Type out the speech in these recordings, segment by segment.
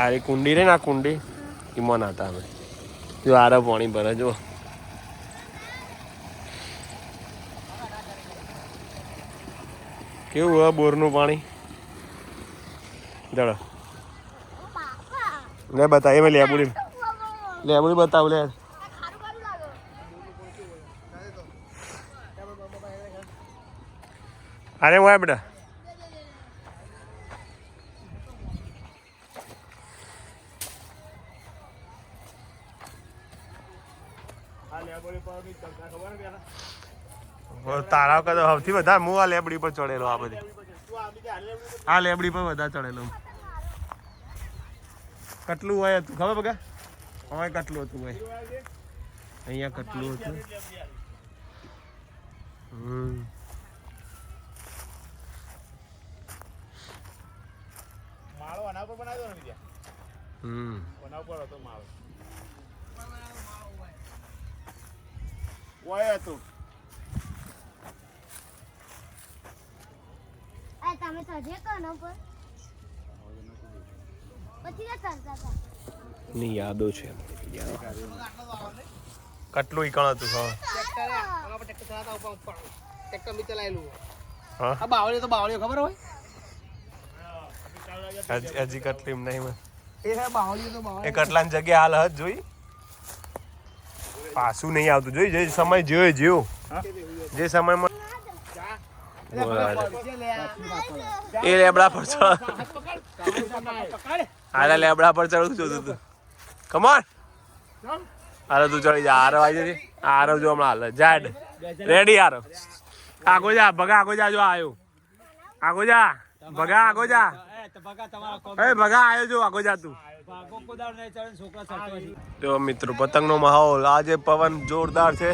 આ કુંડી રે ને આ કુંડી? એમાં નાતા અમે. જો આરે પાણી ભરે જો. કેવું હોય બોરનું પાણી? જડો લે બતાવી એમાં લેબુડી લેબુડી બતાવ લે. અરે વાય બેટા. તારા કદો સૌથી વધારે હું આ લેબડી પર ચડેલો આ બધી. આ લેબડી પર વધારે ચડેલો. કેટલું હોય હતું. ખબર બગા હવે કેટલું હતું હોય અહીંયા કેટલું હતું. હમ. માળો આના પર બનાવ્યો ને બીજા? હમ. આના પર હતો માળો. ઓય હતું આ તમે ચઢે કનો પર પછી ના ચડતા હતા ની યાદો છે કેટલું ઈકણ હતું હા? ટ્રેક્ટર બી ચલાયેલું હા? આ બાવળીઓ તો બાવળીઓ ખબર હોય? હજી કેટલી નહીં એ હે બાવળીઓ તો એ બાવળીઓ કેટલાની જગ્યા હાલ હજ જોઈ? પાછું નહીં આવતું. જોઈ, જે સમય જેવો જેવો. જે સમયમાં એ લેબડા પર ચડ. આરે લેબડા પર ચડું જોતું તું. કમોન આરે તું ચડી જા આરો આવી જજે. આરો જો હમણાં હાલ. જાડ. રેડી આરો આગો જા, ભગા આગો જા, જો આયો. આગો જા, ભગા આગો જા. એ ભગા આયો જો આગો જાતું જો મિત્રો પતંગનો માહોલ. આજે પવન જોરદાર છે.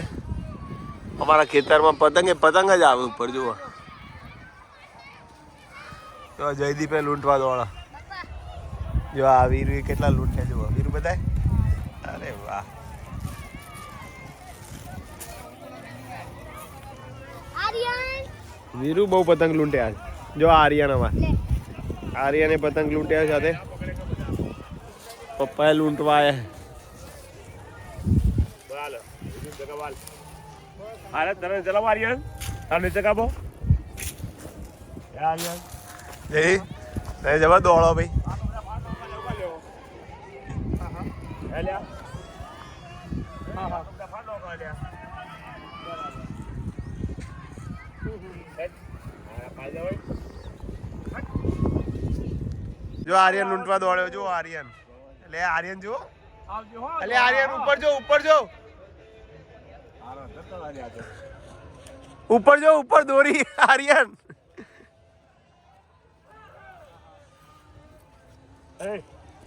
અમારા ખેતરમાં પતંગ એ પતંગ જ આવે ઉપર જુઓ. જો જયદીપે લૂંટવા દોડા જો આ વીરુ કેટલા લૂંટ્યા જુઓ. વીરુ બધાય? અરે વાહ. આર્યન. વીરુ બહુ પતંગ લૂંટે આજ જો આ અમારે. આર્યને પતંગ લૂંટ્યા સાથે પપ્પાએ લૂંટવા આવ્યા અરે તને ચલાવો આર્યન તને ચકાબો આર્યન જય તને જવા દોડો ભાઈ હેલ્યા જો આર્યન લૂંટવા દોડ્યો જો આર્યન. એટલે આર્યન જો એટલે આર્યન ઉપર જો ઉપર જો. ઉપર જો ઉપર દોરી આર્યન.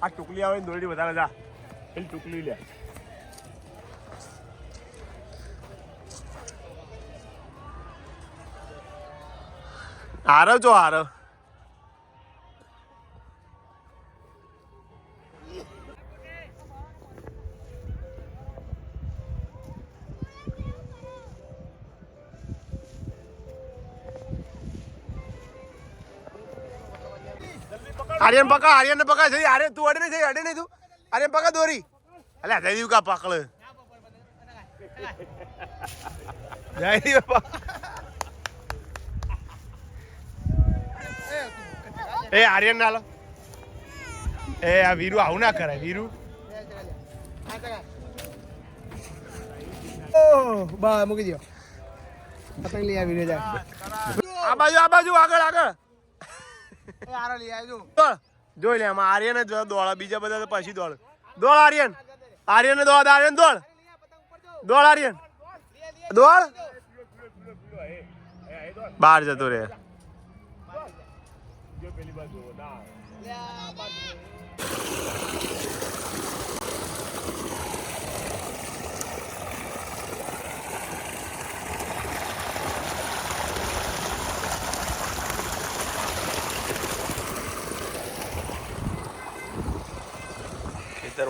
આ ટુકલી આવે દોરડી વધારે જા. પેલી ટુકલી લે. આરવ જો આરવ આર્યન પકા આર્યન પકા જઈ આર્યન તું અડે નહીં જઈ અડે નહીં તું. આર્યન પકા દોરી. અલ્યા જઈ દીવ કા પકડ? જય દીવ એ આર્યન ના લો એ આ વીરુ આવું ના કરાય વીરુ. બા મૂકી દો પતંગ લઈ આ બાજુ આ બાજુ આગળ આગળ. જોઈ લે, આમાં આર્યન જ દોડ, બીજા બધા પછી દોડ. દોડ, આર્યન. આર્યન દોડ આર્યન દોડ. દોડ, આર્યન. દોડ. બહાર જતો રે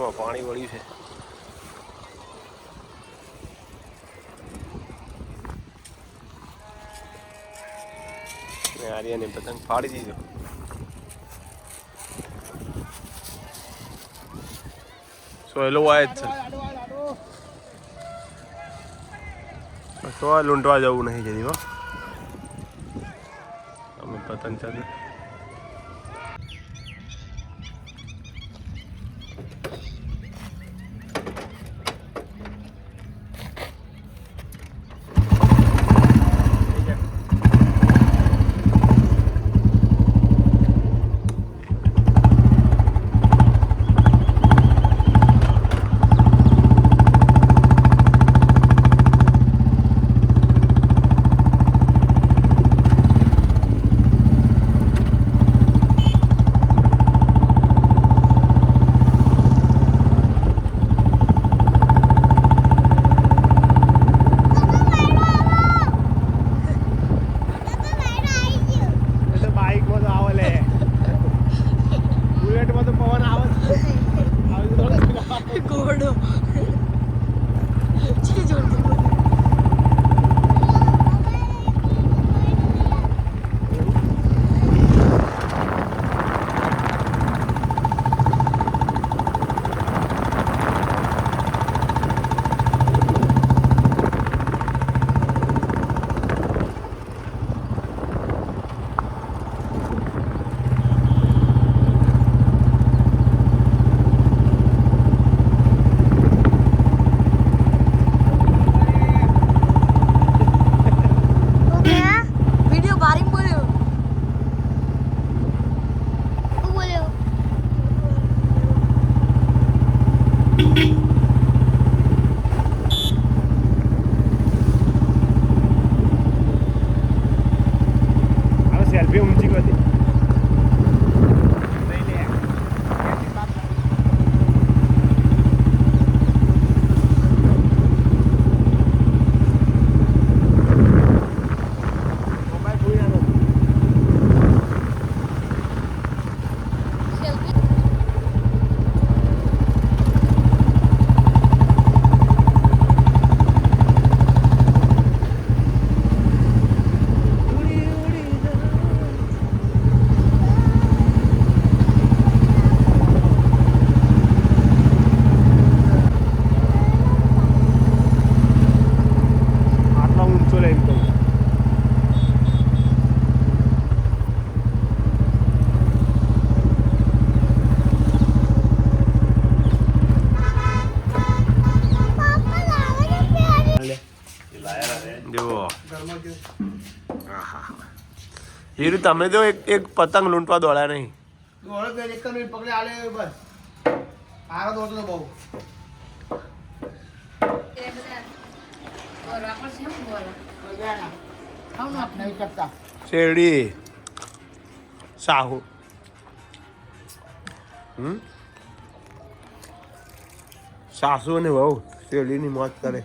ખેતરમાં પાણી વળ્યું છે. ને પતંગ ફાડી દીધો. તો એ લોકો જ છે. તો લૂંટવા જવું નહીં જરી હો. અમે પતંગ ચાલે you હીરુ તમે તો એક એક પતંગ લૂંટવા દોડા નહીં પકડી આલે બસ. આરો દોડતો તો બહુ. નહીં શેરડી. સાહુ. સાસુ અને વહુ શેરડીની મોત કરે.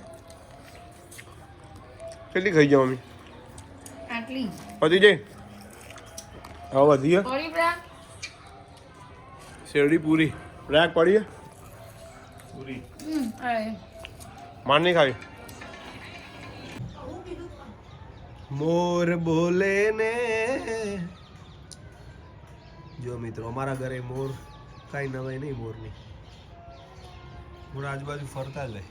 કેટલી ખાઈ જાઓ મમ્મી? આટલી વધી જાય હવે વધી ગયા થોડી બ્રા શેરડી પૂરી બ્રેક પડી છે? પૂરી હમ અરે માર નહીં ખાવી મોર બોલે ને જો મિત્રો અમારા ઘરે મોર કાંઈ નવાય નહીં મોરની મોર આજુબાજુ ફરતા જ